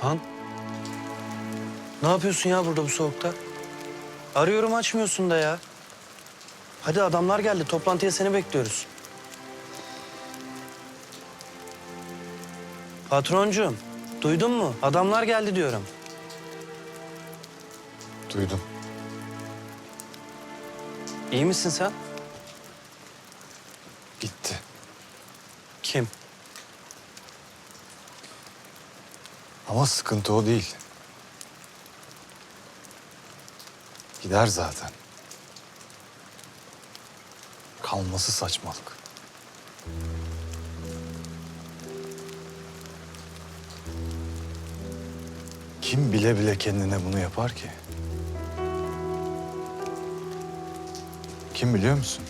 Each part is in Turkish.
Han? Ne yapıyorsun ya burada bu soğukta? Arıyorum açmıyorsun da ya. Hadi adamlar geldi. Toplantıya seni bekliyoruz. Patroncuğum, duydun mu? Adamlar geldi diyorum. Duydum. İyi misin sen? Gitti. Kim? Ama sıkıntı o değil. Gider zaten. Kalması saçmalık. Kim bile bile kendine bunu yapar ki? Kim biliyor musun?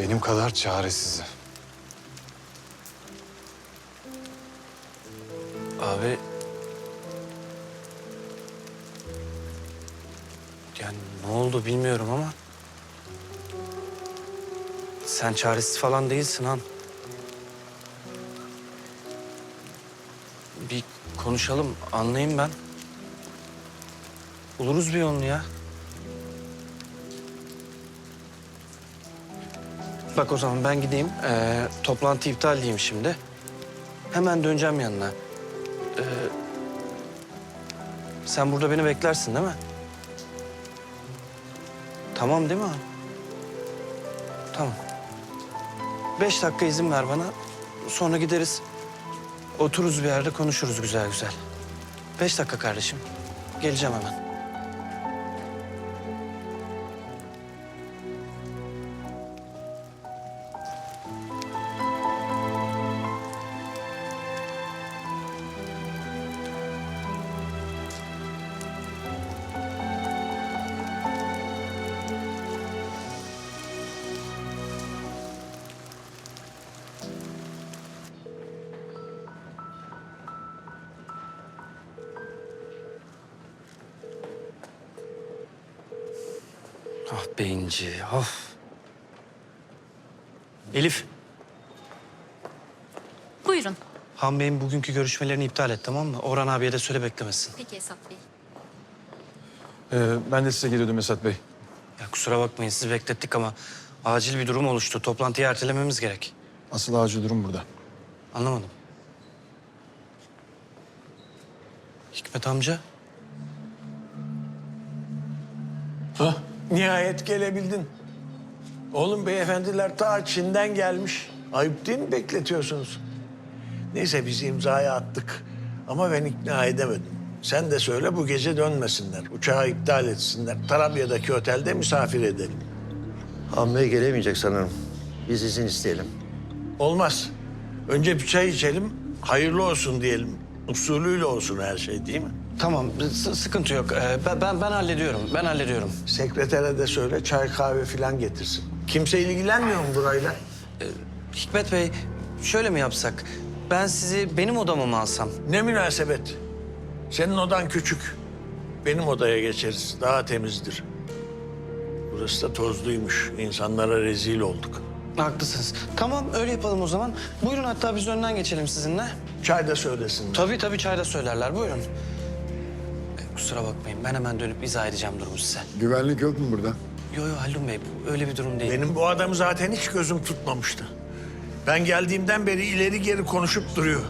Benim kadar çaresizi. Abi... Yani ne oldu bilmiyorum ama... Sen çaresiz falan değilsin Han. Bir konuşalım, anlayayım ben. Buluruz bir yolunu ya. Bak o zaman ben gideyim. Ee, toplantı iptal diyeyim şimdi. Hemen döneceğim yanına. Ee, sen burada beni beklersin değil mi? Tamam değil mi? Tamam. Beş dakika izin ver bana. Sonra gideriz. Otururuz bir yerde konuşuruz güzel güzel. Beş dakika kardeşim. Geleceğim hemen. Ah beyinci, of. Elif, Buyurun. Han Bey'in bugünkü görüşmelerini iptal et tamam mı? Orhan abiye de söyle beklemesin. Peki Esat Bey. Ee, ben de size geliyordum Esat Bey. Ya kusura bakmayın sizi beklettik ama acil bir durum oluştu. Toplantıyı ertelememiz gerek. Asıl acil durum burada. Anlamadım. Hikmet amca, Hah, nihayet gelebildin. Oğlum beyefendiler ta Çin'den gelmiş. Ayıp değil mi bekletiyorsunuz? Neyse biz imzayı attık. Ama ben ikna edemedim. Sen de söyle bu gece dönmesinler. Uçağı iptal etsinler. Tarabya'daki otelde misafir edelim. Ammeye gelemeyecek sanırım. Biz izin isteyelim. Olmaz. Önce bir çay içelim. Hayırlı olsun diyelim. Usulüyle olsun her şey değil mi? Tamam s- sıkıntı yok. Ee, ben, ben, ben hallediyorum, ben hallediyorum. Sekretere de söyle çay kahve falan getirsin. Kimse ilgilenmiyor mu burayla? Hikmet Bey, şöyle mi yapsak? Ben sizi benim odama mı alsam? Ne münasebet. Senin odan küçük. Benim odaya geçeriz. Daha temizdir. Burası da tozluymuş. İnsanlara rezil olduk. Haklısınız. Tamam öyle yapalım o zaman. Buyurun hatta biz önden geçelim sizinle. Çay da söylesin. Tabii tabii çayda söylerler. Buyurun. Kusura bakmayın ben hemen dönüp izah edeceğim durumu size. Güvenlik yok mu burada? Yo yo Haldun Bey bu öyle bir durum değil. Benim bu adamı zaten hiç gözüm tutmamıştı. Ben geldiğimden beri ileri geri konuşup duruyor.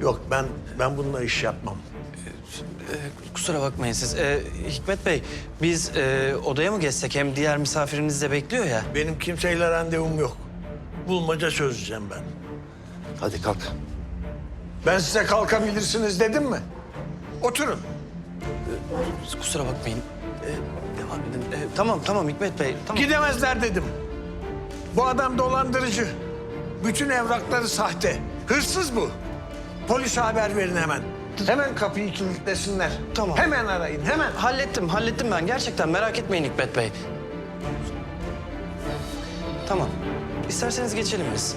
Yok ben ben bununla iş yapmam. Ee, kusura bakmayın siz. Ee, Hikmet Bey biz e, odaya mı geçsek? Hem diğer misafiriniz de bekliyor ya. Benim kimseyle randevum yok. Bulmaca çözeceğim ben. Hadi kalk. Ben size kalkabilirsiniz dedim mi? Oturun. Kusura bakmayın. Ee, devam edin. Ee, tamam tamam Hikmet Bey. Tamam. Gidemezler dedim. Bu adam dolandırıcı. Bütün evrakları sahte. Hırsız bu. Polise haber verin hemen. Hemen kapıyı kilitlesinler. Tamam. Hemen arayın, hemen. Hallettim, hallettim ben. Gerçekten merak etmeyin Hikmet Bey. Tamam. İsterseniz geçelim biz.